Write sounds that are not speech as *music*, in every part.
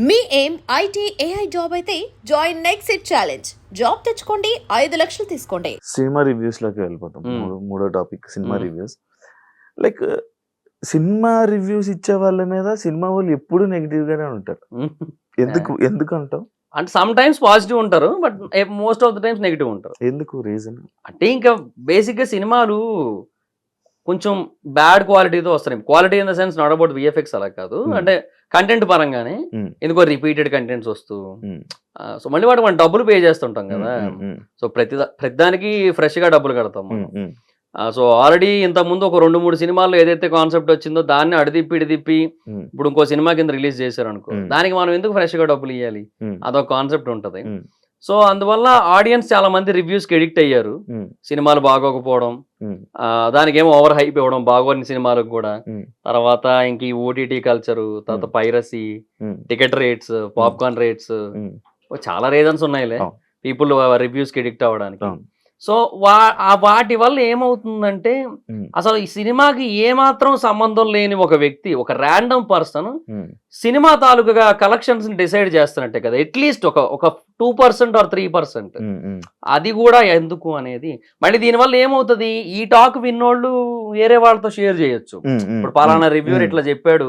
మీ ఏం IT AI job అయితే join next it challenge. Job తెచ్చుకోండి ఐదు లక్షలు తీసుకోండి. సినిమా రివ్యూస్లోకి వెళ్ళిపోతాం. మూడో- మూడో topic cinema. Reviews. Like cinema reviews ఇచ్చే వాళ్ళ మీద సినిమా వాళ్ళు ఎప్పుడు నెగిటివ్ గానే ఉంటారు. ఎందుకు ఎందుకు అంటావు అంటే సమ్ టైమ్స్ పాజిటివ్ ఉంటారు but most of the times negative ఉంటారు. ఎందుకు? రీజన్ అంటే ఇంకా బేసిక్గా సినిమాలు కొంచెం బ్యాడ్ క్వాలిటీతో వస్తున్నాయి. Quality in the sense not about VFX అలా కాదు. అంటే కంటెంట్ పరంగానే. ఎందుకో రిపీటెడ్ కంటెంట్స్ వస్తూ. సో మళ్ళీ వాడు మనం డబ్బులు పే చేస్తుంటాం కదా. సో ప్రతి ప్రతిదానికి ఫ్రెష్గా డబ్బులు కడతాం మనం. సో ఆల్రెడీ ఇంత ముందు ఒక రెండు మూడు సినిమాల్లో ఏదైతే కాన్సెప్ట్ వచ్చిందో దాన్ని అడిదిప్పి ఇడిదిప్పి ఇప్పుడు ఇంకో సినిమా కింద రిలీజ్ చేశారు అనుకో. దానికి మనం ఎందుకు ఫ్రెష్గా డబ్బులు ఇవ్వాలి అదొక కాన్సెప్ట్ ఉంటది. సో అందువల్ల ఆడియన్స్ చాలా మంది రివ్యూస్కి ఎడిక్ట్ అయ్యారు. సినిమాలు బాగోకపోవడం దానికి ఏమో ఓవర్ హైప్ ఇవ్వడం బాగోని సినిమాలకు కూడా. తర్వాత ఇంక ఈ ఓటీటీ కల్చర్ తర్వాత piracy ticket rates popcorn rates చాలా రీజన్స్ ఉన్నాయిలే. పీపుల్ రివ్యూస్కి ఎడిక్ట్ అవ్వడానికి. సో వా ఆ వాటి వల్ల ఏమవుతుందంటే అసలు ఈ సినిమాకి ఏమాత్రం సంబంధం లేని ఒక వ్యక్తి ఒక ర్యాండమ్ పర్సన్ సినిమా తాలూకుగా కలెక్షన్స్ డిసైడ్ చేస్తున్నట్టే కదా. అట్లీస్ట్ ఒక ఒక two percent or three percent అది కూడా ఎందుకు అనేది మళ్ళీ దీనివల్ల ఏమవుతుంది? ఈ టాక్ విన్నోళ్ళు వేరే వాళ్ళతో షేర్ చేయొచ్చు. ఇప్పుడు పలానా రివ్యూర్ ఇట్లా చెప్పాడు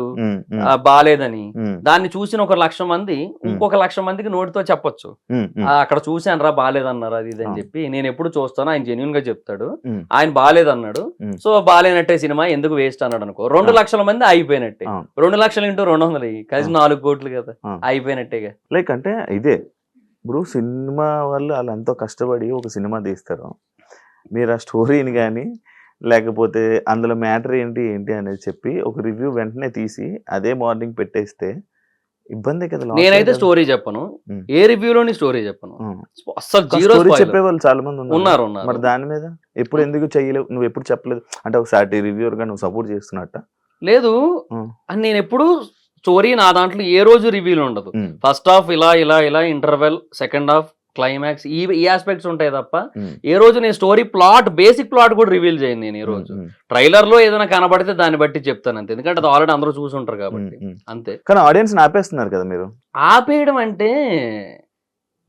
బాలేదని. దాన్ని చూసిన ఒక లక్ష మంది ఇంకొక లక్ష మందికి నోటితో చెప్పొచ్చు. అక్కడ చూశాను రా బాలేదన్నారు అది ఇది అని ఆ. చెప్పి నేను ఎప్పుడు చూస్తాను ఆయన జెన్యున్గా చెప్తాడు. ఆయన బాలేదన్నాడు. ఉమ్. సో బాలేనట్టే సినిమా ఎందుకు వేస్ట్ అన్నాడు అనుకో. రెండు. లక్షల మంది అయిపోయినట్టే. రెండు లక్షలు ఇంటూ రెండు వందలు అయ్యి. కలిసి. నాలుగు కోట్లు కదా. అయిపోయినట్టేగా. లైక్ అంటే ఇదే. ఇప్పుడు సినిమా వాళ్ళు వాళ్ళు ఎంతో కష్టపడి ఒక సినిమా తీస్తారు. మీరు ఆ స్టోరీని కానీ లేకపోతే అందులో మ్యాటర్ ఏంటి ఏంటి అనేది చెప్పి ఒక రివ్యూ వెంటనే తీసి అదే మార్నింగ్ పెట్టేస్తే ఇబ్బంది కదా నేనైతే. స్టోరీ చెప్పను. ఏ రివ్యూలోని స్టోరీ చెప్పను. ఒక జీరో స్టోరీ చెప్పే వాళ్ళు చాలా మంది ఉన్నారు ఉన్నారు. మరి దాని మీద ఎప్పుడు ఎందుకు చెయ్యలేవు నువ్వు ఎప్పుడు చెప్పలేదు? అంటే ఒకసారి రివ్యూర్గా నువ్వు సపోర్ట్ చేస్తున్నట్ట. లేదు. అని నేను ఎప్పుడు స్టోరీ నా దాంట్లో ఏ రోజు రివ్యూలు ఉండదు. ఫస్ట్ హాఫ్ ఇలా ఇలా ఇలా ఇంటర్వెల్ సెకండ్ హాఫ్ క్లైమాక్స్ ఈ ఈ ఆస్పెక్ట్స్ ఉంటాయి తప్ప ఏ రోజు నేను స్టోరీ ప్లాట్ బేసిక్ ప్లాట్ కూడా రివీల్ చేయను నేను ఈ రోజు. ట్రైలర్లో ఏదైనా కనబడితే దాన్ని బట్టి చెప్తాను అంతే. ఎందుకంటే అది ఆల్రెడీ అందరూ చూసుంటారు కాబట్టి. అంతే. కానీ ఆడియన్స్ ఆపేస్తున్నారు కదా మీరు? ఆపేయడం అంటే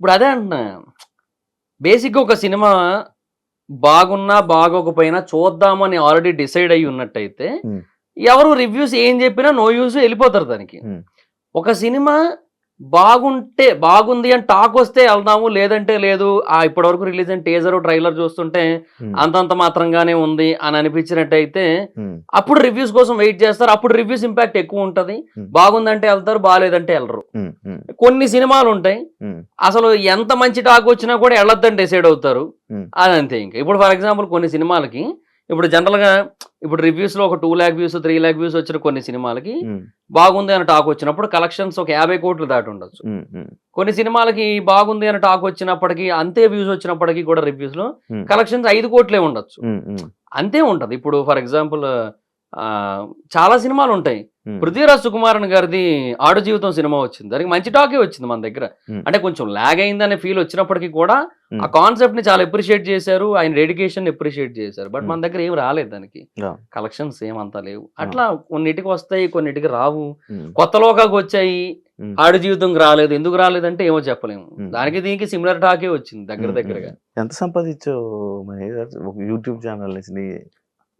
ఇప్పుడు అదే అంటున్నా. బేసిక్గా ఒక సినిమా బాగున్నా బాగోకపోయినా చూద్దామని ఆల్రెడీ డిసైడ్ అయ్యి ఉన్నట్టయితే. ఎవరు రివ్యూస్ ఏం చెప్పినా నో యూస్ వెళ్ళిపోతారు దానికి. ఒక సినిమా బాగుంటే బాగుంది అని టాక్ వస్తే వెళ్దాము లేదంటే లేదు ఆ ఇప్పటివరకు రిలీజ్ అయిన టేజర్ ట్రైలర్ చూస్తుంటే అంతంత మాత్రంగానే ఉంది అని అనిపించినట్టయితే అప్పుడు రివ్యూస్ కోసం వెయిట్ చేస్తారు. అప్పుడు రివ్యూస్ ఇంపాక్ట్ ఎక్కువ ఉంటది. బాగుందంటే వెళ్తారు బాగాలేదంటే వెళ్ళరు. కొన్ని సినిమాలు ఉంటాయి. అసలు ఎంత మంచి టాక్ వచ్చినా కూడా వెళ్ళొద్దని డిసైడ్ అవుతారు. అది అంతే ఇంకా. ఇప్పుడు ఫర్ ఎగ్జాంపుల్ కొన్ని సినిమాలకి ఇప్పుడు జనరల్గా ఇప్పుడు రివ్యూస్లో ఒక two lakh views three lakh views వచ్చిన కొన్ని సినిమాలకి బాగుంది అని టాక్ వచ్చినప్పుడు కలెక్షన్స్ ఒక యాభై కోట్లు దాటి ఉండొచ్చు. కొన్ని సినిమాలకి బాగుంది అని టాక్ వచ్చినప్పటికీ అంతే వ్యూస్ వచ్చినప్పటికీ కూడా రివ్యూస్లో Hmm. కలెక్షన్స్ ఐదు కోట్లే ఉండొచ్చు. అంతే ఉంటది. ఇప్పుడు ఫర్ ఎగ్జాంపుల్ చాలా సినిమాలు ఉంటాయి. పృథ్వీరాజ్ సుకుమారన్ గారిది ఆడు జీవితం సినిమా వచ్చింది. దానికి మంచి టాకే వచ్చింది మన దగ్గర. అంటే కొంచెం లాగ్ అయిందనే ఫీల్ వచ్చినప్పటికీ కూడా. ఆ కాన్సెప్ట్ని చాలా అప్రిషియేట్ చేశారు. ఆయన డెడికేషన్ అప్రిషియేట్ చేశారు. బట్. మన దగ్గర ఏం రాలేదు దానికి. కలెక్షన్స్ ఏమంతా లేవు. అట్లా కొన్నిటికి వస్తాయి కొన్నిటికి రావు. కొత్త లోకాకి వచ్చాయి. ఆడు జీవితంకి రాలేదు. ఎందుకు రాలేదంటే ఏమో చెప్పలేము. దానికి దీనికి సిమిలర్ టాకే వచ్చింది దగ్గర దగ్గరగా. ఎంత సంపాదించావు యూట్యూబ్ ఛానల్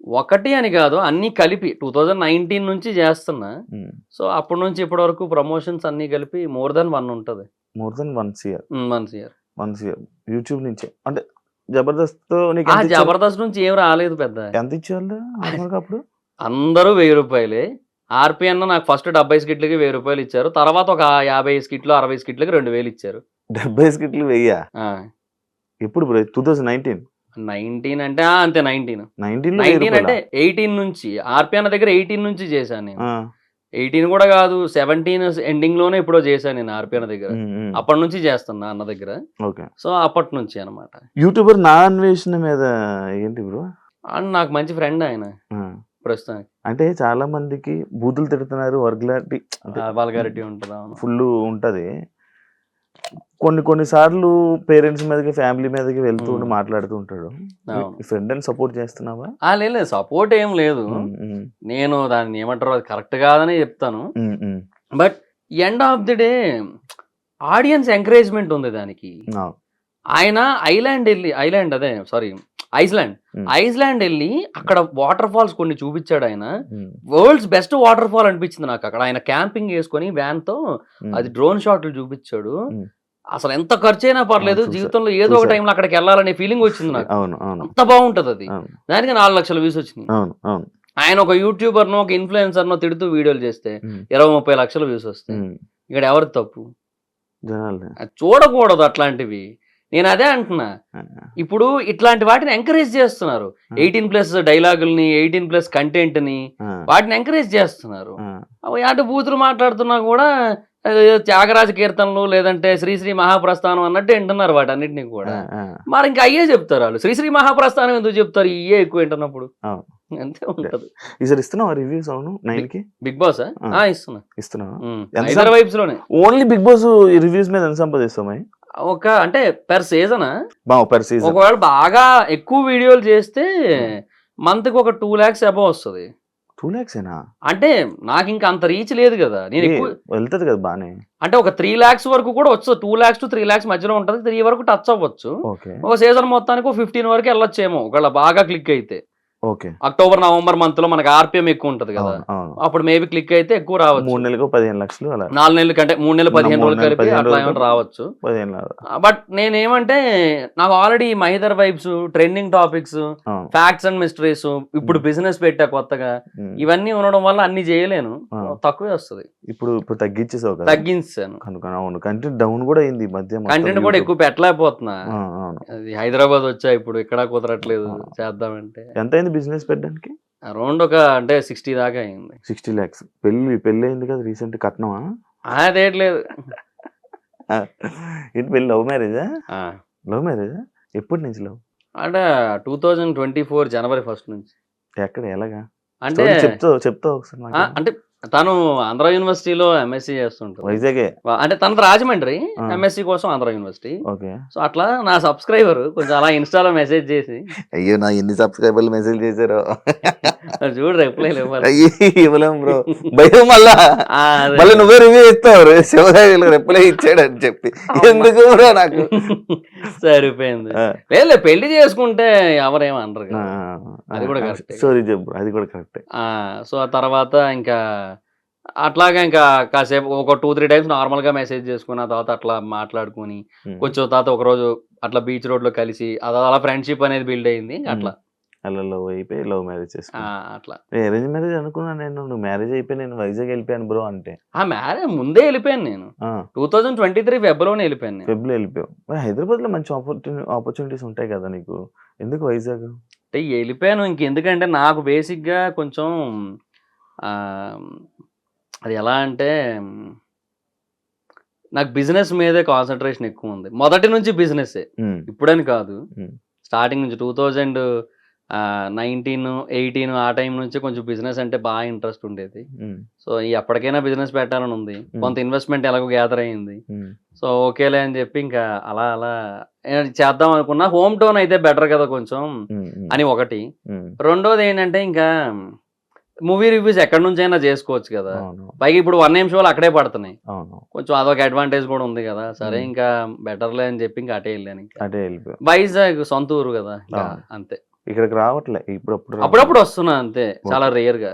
ఒకటి అని కాదు అన్ని కలిపి టూ థౌజండ్ నైన్టీన్ నుంచి చేస్తున్నా. సో అప్పటి నుంచి ఇప్పటి వరకు ప్రమోషన్స్ అన్ని కలిపి మోర్ దెన్ వన్ ఉంటది. More than once year once year once year YouTube నుంచి. అంటే జబర్దస్త్? జబర్దస్త్ నుంచి ఏం రాలేదు పెద్ద. ఎంత ఇచ్చేవాళ్ళు అప్పుడు? అందరూ వెయ్యి రూపాయలే. ఆర్పి అన్న నాకు ఫస్ట్ డెబ్బై స్కిట్లకి వెయ్యి రూపాయలు ఇచ్చారు. తర్వాత ఒక యాభై స్కిట్లు అరవై స్కిట్లకి రెండు వేలు ఇచ్చారు. డెబ్బై స్కిట్లు వెయ్యా? ఎప్పుడు టూ థౌసండ్ నైన్టీన్ నైన్టీన్ అంటే అంతే నైన్టీన్. నైన్టీన్ నైన్టీన్ అంటే ఎయిటీన్ నుంచి. ఆర్పి అన్న దగ్గర ఎయిటీన్ నుంచి చేశాను నేను. ఎయిటీన్ కూడా కాదు సెవెంటీన్ ఎండింగ్లోనే ఎప్పుడో చేశాను నేను ఆర్పి అన్న దగ్గర. అప్పటి నుంచి చేస్తున్నా అన్న దగ్గర. సో అప్పటి నుంచి అనమాట యూట్యూబర్ నా అన్వేషణ మీద ఏంటి బ్రో? అండ్ నాకు మంచి ఫ్రెండ్ ఆయన. ప్రస్తుతానికి. అంటే చాలా మందికి బూతులు తిడుతున్నారు వర్గ్లారిటీ వాల్గారిటీ ఉంటుంది ఫుల్ ఉంటది. కొన్ని కొన్ని సార్లు పేరెంట్స్ మీదకి ఫ్యామిలీ మీదకి వెళ్తూ ఉండి. మాట్లాడుతూ ఉంటాడు. ఫ్రెండ్ అని సపోర్ట్ చేస్తున్నావా ఆ, లేదు సపోర్ట్ ఏం లేదు నేను దాన్ని ఏమంటారో అది కరెక్ట్ కాదని చెప్తాను. But end of the day audience encouragement ఉంది దానికి. ఆయన ఐలాండ్ వెళ్ళి ఐలాండ్ అదే సారీ ఐస్లాండ్. ఐస్లాండ్ వెళ్ళి అక్కడ వాటర్ ఫాల్స్ కొన్ని చూపించాడు ఆయన. వరల్డ్స్ బెస్ట్ వాటర్ ఫాల్ అనిపించింది నాకు అక్కడ. ఆయన క్యాంపింగ్ వేసుకొని వ్యాన్తో. అది డ్రోన్ షాట్లు చూపించాడు. అసలు ఎంత ఖర్చు అయినా పర్లేదు. జీవితంలో ఏదో ఒక. టైంలో అక్కడికి వెళ్ళాలనే ఫీలింగ్ వచ్చింది నాకు. అంత బాగుంటది అది. దానికి నాలుగు లక్షల వ్యూస్ అవును ఆయన ఒక యూట్యూబర్ నో ఒక ఇన్ఫ్లుయెన్సర్ నో తిడుతూ వీడియోలు చేస్తే ఇరవై ముప్పై లక్షల వ్యూస్ వస్తాయి. ఇక్కడ ఎవరి తప్పు? చూడకూడదు అట్లాంటివి. నేను అదే అంటున్నా. ఇప్పుడు ఇట్లాంటి వాటిని ఎంకరేజ్ చేస్తున్నారు. ఎయిటీన్ ప్లస్ డైలాగుల్ని ఎయిటీన్ ప్లస్ కంటెంట్ని వాటిని ఎంకరేజ్ చేస్తున్నారు. అటు బూతులు మాట్లాడుతున్నా కూడా త్యాగరాజ కీర్తనలు లేదంటే శ్రీశ్రీ మహాప్రస్థానం అన్నట్టు వింటున్నారు వాటన్నిటిని కూడా. మరి ఇంకా అయ్యే చెప్తారు వాళ్ళు. శ్రీశ్రీ మహాప్రస్థానం ఎందుకు చెప్తారు? ఇయ్యే ఎక్కువ వింటున్నప్పుడు. అంతే ఉంటది. ఈసారి ఇస్తున్నావా రివ్యూస్ అవును? నైన్కి బిగ్ బాస్ ఆ. ఇస్తున్నా. ఐదర్ వైబ్స్లోనే. ఓన్లీ బిగ్ బాస్ రివ్యూస్ మీద ఎంత సంపాదిస్తామా ఒక అంటే పెర్ సీజన్ పర్ సీజన్ ఒకవేళ బాగా ఎక్కువ వీడియోలు చేస్తే మంత్కి ఒక టూ లాక్స్ అబౌవ్ వస్తుంది. టూ ల్యాక్స్ ఏనా? అంటే నాకు ఇంకా అంత రీచ్ లేదు కదా. నేను ఎక్కువ వెళ్తది కదా బానే. అంటే ఒక త్రీ లాక్స్ వరకు కూడా వచ్చు. Two lakhs to three lakhs మధ్యలో ఉంటుంది. త్రీ వరకు టచ్ అవ్వచ్చు. ఒక సీజన్ మొత్తానికి ఫిఫ్టీన్ వరకు వెళ్ళొచ్చేమో. ఒకవేళ బాగా క్లిక్ అయితే. ఓకే అక్టోబర్ నవంబర్ మంత్లో మనకి ఆర్పిఎం ఎక్కువ ఉంటది కదా అప్పుడు మేబీ క్లిక్ అయితే ఎక్కువ రావచ్చు మూడు నెలలకు పదిహేను లక్షలు అలా నాలుగు నెలల కంటే మూడు నెలలు పదిహేను రోజులు కలిపి అట్లా ఏమైనా రావచ్చు. బట్ నేనేమంటే నాకు already Mahidhar vibes trending topics. Facts and mysteries ఇప్పుడు బిజినెస్ పెట్టా కొత్తగా. ఇవన్నీ ఉండడం వల్ల అన్ని చేయలేను. తక్కువే వస్తుంది. ఇప్పుడు ఇప్పుడు తగ్గించేసావు కదా. తగ్గించాను. కనుక అవును. కంటెంట్ డౌన్ కూడా అయింది ఈ మధ్య కంటెంట్ కూడా. ఎక్కువ పెట్టలేకపోతున్నా. అది హైదరాబాద్ వచ్చా ఇప్పుడు ఇక్కడ కుదరట్లేదు. చేద్దామంటే. ఎంత అయింది బిజినెస్ పెట్టడానికి? అరౌండ్ ఒక అంటే సిక్స్టీ దాకా అయింది. సిక్స్టీ ల్యాక్స్. పెళ్ళి పెళ్ళి అయింది కదా రీసెంట్ కట్నమా? అదేట్లేదు *laughs* ఏంటి పెళ్ళి లవ్ మ్యారేజా? లవ్ మ్యారేజా? ఎప్పటి నుంచి లవ్? అంటే two thousand twenty four January first నుంచి. ఎక్కడ? ఎలాగా? అంటే చెప్తావు చెప్తావు ఒకసారి. అంటే తను ఆంధ్ర యూనివర్సిటీలో ఎంఎస్సీ చేస్తుంటారు వైజాగే? అంటే తన రాజమండ్రి. ఎంఎస్సీ కోసం ఆంధ్ర యూనివర్సిటీ. ఓకే. సో అట్లా నా సబ్స్క్రైబర్ కొంచెం అలా ఇన్స్టాలో మెసేజ్ చేసి. అయ్యో నా ఎన్ని సబ్స్క్రైబర్లు మెసేజ్ చేశారో? చూడు రిప్లై ఇవ్వాలి అయ్యి ఇవ్వలేం బ్రో. భయం మళ్ళా. మళ్ళీ నువ్వే రివ్యూ ఇస్తావు శివగారి రిప్లై ఇచ్చాడు అని చెప్పి ఎందుకు బ్రో నాకు? సరిపోయింది. లేదు పెళ్ళి చేసుకుంటే ఎవరేమనరు ఆ, కదా. అది కూడా. సారీ చెప్పు అది కూడా కరెక్ట్ ఆ, సో ఆ తర్వాత ఇంకా అట్లాగా ఇంకా కాసేపు ఒక టూ త్రీ టైమ్స్ నార్మల్గా మెసేజ్ చేసుకుని ఆ తర్వాత అట్లా మాట్లాడుకుని కొంచెం తర్వాత ఒక రోజు అట్లా బీచ్ రోడ్లో కలిసి అలా అలా ఫ్రెండ్షిప్ అనేది బిల్డ్ అయింది అట్లా. అలా లవ్ అయిపోయి లవ్ మ్యారేజ్ చేసుకున్నా. అట్లా. అరేంజ్ మ్యారేజ్ అనుకున్నా నేను నువ్వు మ్యారేజ్ అయిపోయి నేను వైజాగ్ వెళ్ళిపోయాను బ్రో అంటే. ఆ మ్యారేజ్ ముందే వెళ్ళిపోయాను నేను. టూ థౌజండ్ ట్వంటీ త్రీ ఫెబ్రవరిలోనే వెళ్ళిపోయాను ఫెబ్లో వెళ్ళిపోయావు. మరి హైదరాబాద్లో మంచి ఆపర్చునిటీ ఆపర్చునిటీస్ ఉంటాయి కదా నీకు. ఎందుకు వైజాగ్? అంటే వెళ్ళిపోయాను ఇంకెందుకంటే నాకు బేసిక్గా కొంచెం అది ఎలా అంటే నాకు బిజినెస్ మీదే కాన్సన్ట్రేషన్ ఎక్కువ ఉంది. మొదటి నుంచి బిజినెస్. ఇప్పుడని కాదు. స్టార్టింగ్ నుంచి టూ థౌజండ్ నైన్టీన్ ఎయిటీన్ ఆ టైం నుంచి కొంచెం బిజినెస్ అంటే బాగా ఇంట్రెస్ట్ ఉండేది. సో ఎప్పటికైనా బిజినెస్ పెట్టాలని ఉంది. కొంత ఇన్వెస్ట్మెంట్ ఎలాగో గ్యాదర్ అయింది. ఉమ్, సో ఓకేలే అని చెప్పి ఇంకా అలా అలా చేద్దాం అనుకున్నా. హోమ్ టౌన్ అయితే బెటర్ కదా కొంచెం అని ఒకటి. రెండోది ఏంటంటే ఇంకా మూవీ రివ్యూస్ ఎక్కడి నుంచి అయినా చేసుకోవచ్చు కదా. పైగా ఇప్పుడు వన్ నిమిషం షోలు అక్కడే పడుతున్నాయి. కొంచెం అదొక అడ్వాంటేజ్ కూడా ఉంది కదా. సరే. ఇంకా బెటర్లే అని చెప్పి ఇంకా అటే వెళ్ళాను అటే వైజాగ్ సొంత ఊరు కదా. అంతే. ఇక్కడికి రావట్లే ఇప్పుడు అప్పుడప్పుడు వస్తున్నా అంతే. చాలా రేర్గా.